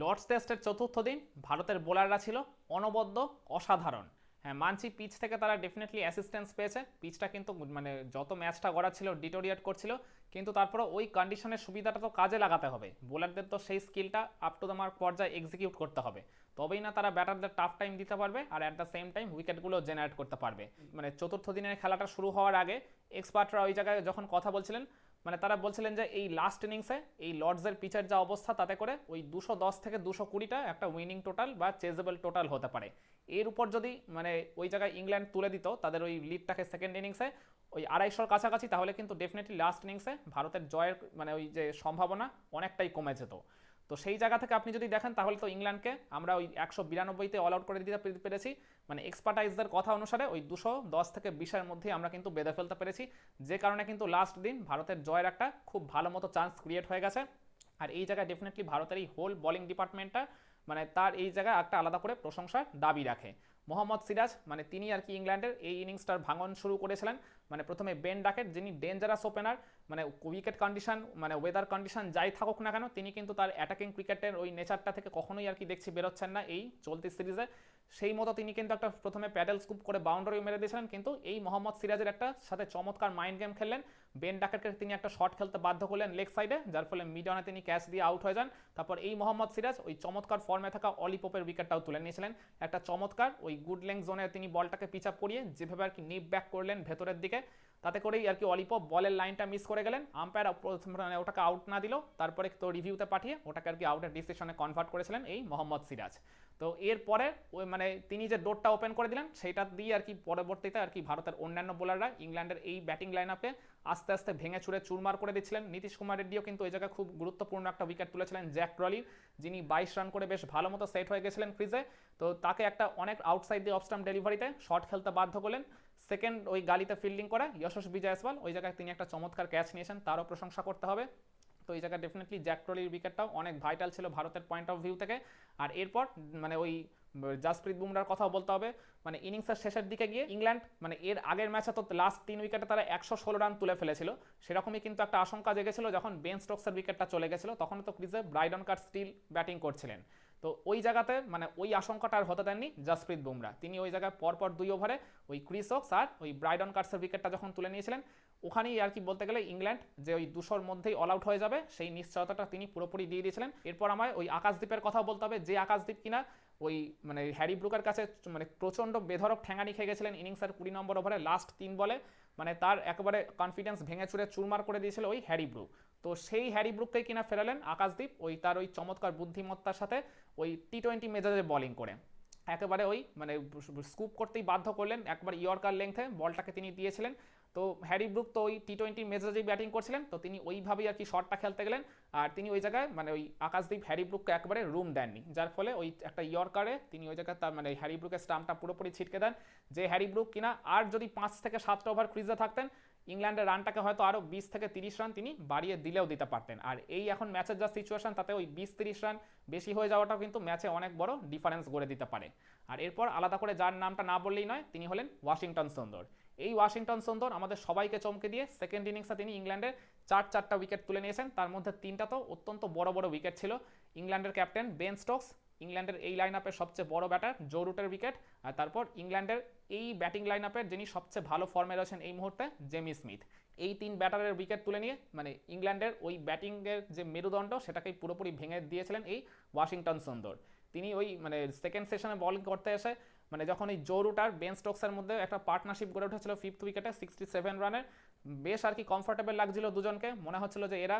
Lords টেস্টের চতুর্থ দিন ভারতের বোলাররা ছিল অনবদ্য, অসাধারণ। হ্যাঁ মানছি পিচ থেকে তারা ডেফিনেটলি অ্যাসিস্ট্যান্স পেয়েছে। পিচটা কিন্তু মানে যত ম্যাচটা গড়া ছিল ডিটোরিয়েট করছিল। কিন্তু তারপরে ওই কন্ডিশনের সুবিধাটা তো কাজে লাগাতে হবে। বোলারদের তো সেই স্কিলটা আপ টু দ্য মার্ক পর্যায়ে এক্সিকিউট করতে হবে। তবেই না তারা ব্যাটারদের টাফ টাইম দিতে পারবে আর অ্যাট দ্য সেম টাইম উইকেটগুলো জেনারেট করতে পারবে। মানে চতুর্থ দিনের খেলাটা শুরু হওয়ার আগে এক্সপার্টরা ওই জায়গায় যখন কথা বলছিলেন মানে তারা বলছিলেন যে এই লাস্ট ইনিংসে এই লর্ডসের পিচের যা অবস্থা, তাতে করে ওই দুশো দশ থেকে দুশো কুড়িটা একটা উইনিং টোটাল বা চেজেবল টোটাল হতে পারে। এর উপর যদি মানে ওই জায়গায় ইংল্যান্ড তুলে দিত, তাদের ওই লিডটাকে সেকেন্ড ইনিংসে ওই আড়াইশোর কাছাকাছি, তাহলে কিন্তু ডেফিনেটলি লাস্ট ইনিংসে ভারতের জয়ের মানে ওই যে সম্ভাবনা অনেকটাই কমে যেত। তো সেই জায়গা থেকে আপনি যদি দেখেন, তাহলে তো ইংল্যান্ডকে আমরা ওই একশো বিরানব্বইতে অল আউট করে দিতে পেরেছি। মানে এক্সপার্টাইজদের কথা অনুসারে ওই দুশো দশ থেকে বিশের মধ্যে আমরা কিন্তু বেঁধে ফেলতে পেরেছি। যে কারণে কিন্তু লাস্ট দিন ভারতের জয়ের একটা খুব ভালো মতো চান্স ক্রিয়েট হয়ে গেছে। আর এই জায়গায় ডেফিনেটলি ভারতের এই হোল বলিং ডিপার্টমেন্টটা মানে তার এই জায়গায় একটা আলাদা করে প্রশংসার দাবি রাখে। মোহাম্মদ সিরাজ মানে তিনি আর কি ইংল্যান্ডের এই ইনিংসটার ভাঙন শুরু করেছিলেন। মানে প্রথমে বেন ডাকেট যিনি ডেঞ্জারাস ওপেনার মানে উইকেট কন্ডিশন মানে ওয়েদার কন্ডিশন যাই থাকুক না কেন, তিনি কিন্তু তার অ্যাটাকিং ক্রিকেটের ওই নেচারটা থেকে কখনোই আর কি দেখছি বেরোচ্ছেন না এই চলতি সিরিজে সেই মতো তিনি কিন্তু একটা প্রথমে প্যাডেল স্কুপ করে বাউন্ডারি মেরে দিয়েছিলেন, কিন্তু এই মোহাম্মদ সিরাজের একটা সাথে চমৎকার মাইন্ড গেম খেললেন। বেন ডাকেটকে তিনি একটা শট খেলতে বাধ্য করলেন লেগ সাইডে যার ফলে মিড অনে তিনি ক্যাচ দিয়ে আউট হয়ে যান। তারপর এই মোহাম্মদ সিরাজ ওই চমৎকার ফর্মে থাকা অলিপপের উইকেটটাও তুলে নিয়েছিলেন। একটা চমৎকার ওই গুড লেং জোনে তিনি বলটাকে পিচ আপ করিয়ে যেভাবে আর কি নিপ ব্যাক করলেন ভেতরের দিকে, তাতে করেই আর কি অলিপপ বলের লাইনটা মিস করে গেলেন। আম্পায়ার মানে ওটাকে আউট না দিল তারপরে তো রিভিউতে পাঠিয়ে ওটাকে আর কি আউটের ডিসিশনে কনভার্ট করেছিলেন এই মোহাম্মদ সিরাজ। তো এরপরে ওই মানে তিনি যে ডোরটা ওপেন করে দিলেন, সেটা দিয়ে আর কি পরবর্তীতে আর কি ভারতের অন্যান্য বোলাররা ইংল্যান্ডের এই ব্যাটিং লাইন আপে আস্তে আস্তে ভেঙে চুরে চুরমার করে দিচ্ছিলেন। নীতিশ কুমার রেড্ডিও কিন্তু এই জায়গায় খুব গুরুত্বপূর্ণ একটা উইকেট তুলেছিলেন জ্যাক ট্রলির যিনি বাইশ রান করে বেশ ভালো মতো সেট হয়ে গেছিলেন ক্রিজে তো তাকে একটা অনেক আউটসাইড দিয়ে অফস্টাম ডেলিভারিতে শট খেলতে বাধ্য করলেন। সেকেন্ড ওই গালিতে ফিল্ডিং করা যশস্বী বিজয়সওয়াল ওই জায়গায় তিনি একটা চমৎকার ক্যাচ নিয়েছেন, তারও প্রশংসা করতে হবে। তো এই জায়গায় ডেফিনেটলি জ্যাক ট্রলির উইকেটটাও অনেক ভাইটাল ছিল ভারতের পয়েন্ট অফ ভিউ থেকে। আর এরপর মানে ওই জাসপ্রীত বুমরার কথাও বলতে হবে মানে ইনিংসের শেষের দিকে গিয়ে ইংল্যান্ড মানে এর আগের ম্যাচে তো লাস্ট তিন উইকেটে তারা একশো ষোলো রান তুলে ফেলেছিল। সেরকমই কিন্তু একটা আশঙ্কা জেগেছিল যখন বেন স্টোকসের উইকেটটা চলে গেছিল, তখন তো ক্রিজে ব্রাইডন কার স্টিল ব্যাটিং করছিলেন। তো ওই জায়গাতে মানে ওই আশঙ্কাটা আর হতে দেননি জাসপ্রীত বুমরা তিনি ওই জায়গায় পরপর দুই ওভারে ওই ক্রিস হোক্স আর ওই ব্রাইডন কার্সের উইকেটটা যখন তুলে নিয়েছিলেন ওখানেই আর কি বলতে গেলে ইংল্যান্ড যে ওই দুশোর মধ্যেই অল আউট হয়ে যাবে, সেই নিশ্চয়তাটা তিনি পুরোপুরি দিয়ে দিয়েছিলেন। এরপর আমায় ওই আকাশদ্বীপের কথা বলতে হবে, যে আকাশদ্বীপ কিনা ওই মানে হ্যারি ব্রুকের কাছে মানে প্রচণ্ড বেধরক ঠ্যাঙানি খেয়ে গেছিলেন ইনিংসের কুড়ি নম্বর ওভারে লাস্ট তিন বলে। মানে তার একেবারে কনফিডেন্স ভেঙে চুরে চুরমার করে দিয়েছিল ওই হ্যারি ব্রুক। তো সেই হ্যারি ব্রুককেই কিনা ফেরালেন আকাশদ্বীপ ওই তার ওই চমৎকার বুদ্ধিমত্তার সাথে ওই টি টোয়েন্টি মেজাজে বোলিং করে। একেবারে ওই মানে স্কুপ করতেই বাধ্য করলেন, একবার ইয়র্কার লেংথে বলটাকে তিনি দিয়েছিলেন। তো হ্যারি ব্রুক তো ওই টি টোয়েন্টি মেজাজেই ব্যাটিং করছিলেন, তো তিনি ওইভাবেই আর কি শটটা খেলতে গেলেন। আর তিনি ওই জায়গায় মানে ওই আকাশদ্বীপ হ্যারি ব্রুককে একবারে রুম দেননি, যার ফলে ওই একটা ইয়র্কারে তিনি ওই জায়গায় তার মানে হ্যারি ব্রুকের স্টাম্পটা পুরোপুরি ছিটকে দেন, যে হ্যারি ব্রুক কিনা আর যদি পাঁচ থেকে সাতটা ওভার ক্রিজে থাকতেন, ইংল্যান্ডের রানটাকে হয়তো আরও বিশ থেকে তিরিশ রান তিনি বাড়িয়ে দিলেও দিতে পারতেন। আর এই এখন ম্যাচের যা সিচুয়েশন তাতে ওই বিশ তিরিশ রান বেশি হয়ে যাওয়াটাও কিন্তু ম্যাচে অনেক বড় ডিফারেন্স গড়ে দিতে পারে। আর এরপর আলাদা করে যার নামটা না বললেই নয়, তিনি হলেন ওয়াশিংটন সুন্দর। এই ওয়াশিংটন সুন্দর, আমাদের সবাইকে চমকে দিয়ে সেকেন্ড ইনিংসে তিনি ইংল্যান্ডের চার চারটা উইকেট তুলে নিয়েছেন। তার মধ্যে তিনটা তো অত্যন্ত বড় বড় উইকেট ছিল। ইংল্যান্ডের ক্যাপ্টেন বেন স্টোকস ইংল্যান্ডের এই লাইন আপের সবচেয়ে বড় ব্যাটার জো রুটের উইকেট আর তারপর ইংল্যান্ডের এই ব্যাটিং লাইন আপের যিনি সবচেয়ে ভালো ফর্মে রয়েছেন এই মুহূর্তে জেমি স্মিথ এই তিন ব্যাটারের উইকেট তুলে নিয়ে মানে ইংল্যান্ডের ওই ব্যাটিংয়ের যে মেরুদণ্ড সেটাকে পুরোপুরি ভেঙে দিয়েছিলেন এই ওয়াশিংটন সুন্দর। তিনি ওই মানে সেকেন্ড সেশনে বল করতে এসে মানে যখন এই জো রুট আর বেন স্টোকসের মধ্যে একটা পার্টনারশিপ গড়ে উঠেছিল ফিফথ উইকেটে সিক্সটি সেভেন রানের বেশ আর কি কমফোর্টেবল লাগছিল দুজনকে। মনে হচ্ছিল যে এরা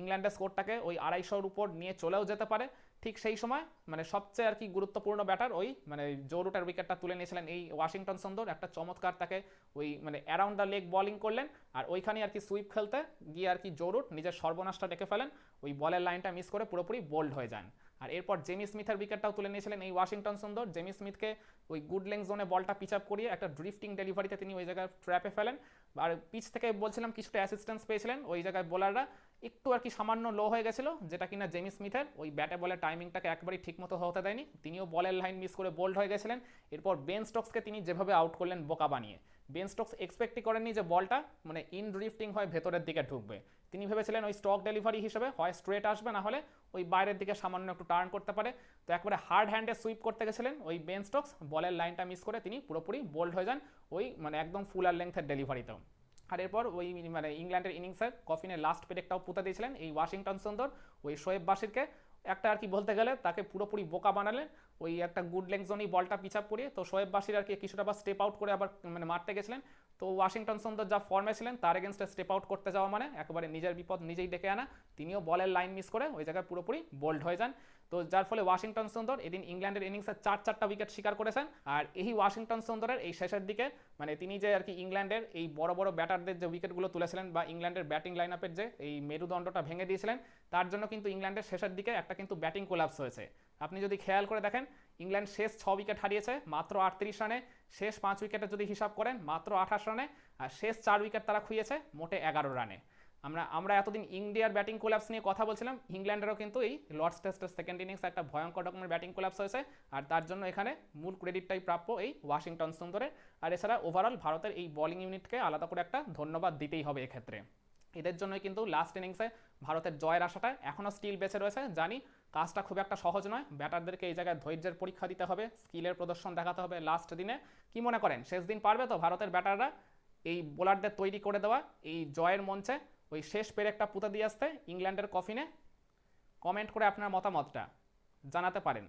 ইংল্যান্ডের স্কোরটাকে ওই আড়াইশোর উপর নিয়ে চলেও যেতে পারে। ঠিক সেই সময় মানে সবচেয়ে আর কি গুরুত্বপূর্ণ ব্যাটার ওই মানে জো রুটের উইকেটটা তুলে নিয়েছিলেন এই ওয়াশিংটন সুন্দর। একটা চমৎকার তাকে ওই মানে অ্যারাউন্ড দ্য লেগ বোলিং করলেন আর ওইখানে আর কি সুইপ খেলতে গিয়ে আর কি জো রুট নিজের সর্বনাশটা ডেকে ফেলেন, ওই বলের লাইনটা মিস করে পুরোপুরি বোল্ড হয়ে যান। আর এরপর জেমি স্মিথের উইকেটটাও তুলে নিয়েছিলেন এই ওয়াশিংটন সুন্দর। জেমি স্মিথকে ওই গুড লেং জোনে বলটা পিচ আপ করিয়ে একটা ড্রিফটিং ডেলিভারিতে তিনি ওই জায়গায় ট্র্যাপে ফেলেন। আর পিচ থেকে বলছিলাম কিছুটা অ্যাসিস্ট্যান্স পেয়েছিলেন ওই জায়গায় বোলাররা একটু আর কি সামান্য লো হয়ে গেছিল, যেটা কিনা জেমি স্মিথের ওই ব্যাটে বলের টাইমিংটাকে একবারই ঠিকমতো হতে দেয়নি। তিনিও বলের লাইন মিস করে বোল্ড হয়ে গেছিলেন। এরপর বেন স্টক্সকে তিনি যেভাবে আউট করলেন বোকা বানিয়ে। বেন স্টক্স এক্সপেক্টই করেননি যে বলটা মানে ইন ড্রিফটিং হয় ভেতরের দিকে ঢুকবে। তিনি ভেবেছিলেন ওই স্টক ডেলিভারি হিসেবে হয় স্ট্রেট আসবে, না হলে ওই বাইরের দিকে সামান্য একটু টার্ন করতে পারে। তো একবারে হার্ড হ্যান্ডে সুইপ করতে গেছিলেন ওই বেন স্টকস বলের লাইনটা মিস করে তিনি পুরোপুরি বোল্ড হয়ে যান ওই মানে একদম ফুল আর লেংথের ডেলিভারিতেও আর এরপর ওই মানে ইংল্যান্ডের ইনিংসে কফিনের লাস্ট পেরেকটাও পুঁতে দিয়েছিলেন এই ওয়াশিংটন সুন্দর, ওই শোয়েব বাসিরকে একটা আর কি বলতে গেলে তাকে পুরোপুরি বোকা বানালেন। ওই একটা গুড লেগ জোনই বলটা পিছাপ করিয়ে তো শোয়েব বাসির আর কি কিছুটা বা স্টেপ আউট করে আবার মানে মারতে গেছিলেন। তো ওয়াশিংটন সুন্দর যা ফর্মে ছিলেন, তার এগেনস্টে স্টেপ আউট করতে যাওয়া মানে একেবারে নিজের বিপদ নিজেই ডেকে আনা। তিনিও বলের লাইন মিস করে ওই জায়গায় পুরোপুরি বোল্ড হয়ে যান। তো যার ফলে ওয়াশিংটন সুন্দর এদিন ইংল্যান্ডের ইনিংসে চার চারটা উইকেট শিকার করেছেন। আর এই ওয়াশিংটন সুন্দরের এই শেষের দিকে মানে তিনি যে আর কি ইংল্যান্ডের এই বড় বড় ব্যাটারদের যে উইকেটগুলো তুলেছিলেন বা ইংল্যান্ডের ব্যাটিং লাইন আপের যে এই মেরুদণ্ডটা ভেঙে দিয়েছিলেন, তার জন্য কিন্তু ইংল্যান্ডের শেষের দিকে একটা কিন্তু ব্যাটিং কোলাপস হয়েছে। আপনি যদি খেয়াল করে দেখেন, ইংল্যান্ড শেষ ছ উইকেট হারিয়েছে, মাত্র আটত্রিশ রানে। শেষ পাঁচ উইকেটে যদি হিসাব করেন, মাত্র আঠাশ রানে, আর শেষ চার উইকেট তারা খুঁয়েছে মোটে এগারো রানে। আমরা আমরা এতদিন ইন্ডিয়ার ব্যাটিং কোলাপস নিয়ে কথা বলছিলাম, ইংল্যান্ডেরও কিন্তু এই লর্ডস টেস্টের সেকেন্ড ইনিংস একটা ভয়ঙ্কর রকমের ব্যাটিং কোলাপস হয়েছে, আর তার জন্য এখানে মূল ক্রেডিটটাই প্রাপ্য এই ওয়াশিংটন সুন্দরের। আর এছাড়া ওভারঅল ভারতের এই বোলিং ইউনিটকে আলাদা করে একটা ধন্যবাদ দিতেই হবে এক্ষেত্রে। এদের জন্যই কিন্তু লাস্ট ইনিংসে ভারতের জয়ের আশাটা এখনও স্টিল বেঁচে রয়েছে। জানি কাজটা খুব একটা সহজ নয়। ব্যাটারদেরকে এই জায়গায় ধৈর্যের পরীক্ষা দিতে হবে, স্কিলের প্রদর্শন দেখাতে হবে লাস্ট দিনে। কি মনে করেন? শেষ দিন পারবে তো ভারতের ব্যাটাররা? এই বোলারদের তৈরি করে দেওয়া, এই জয়ের মঞ্চে ওই শেষ পেরেকটা পুঁতে দিয়ে আসতে ইংল্যান্ডের কফিনে কমেন্ট করে আপনার মতামতটা জানাতে পারেন।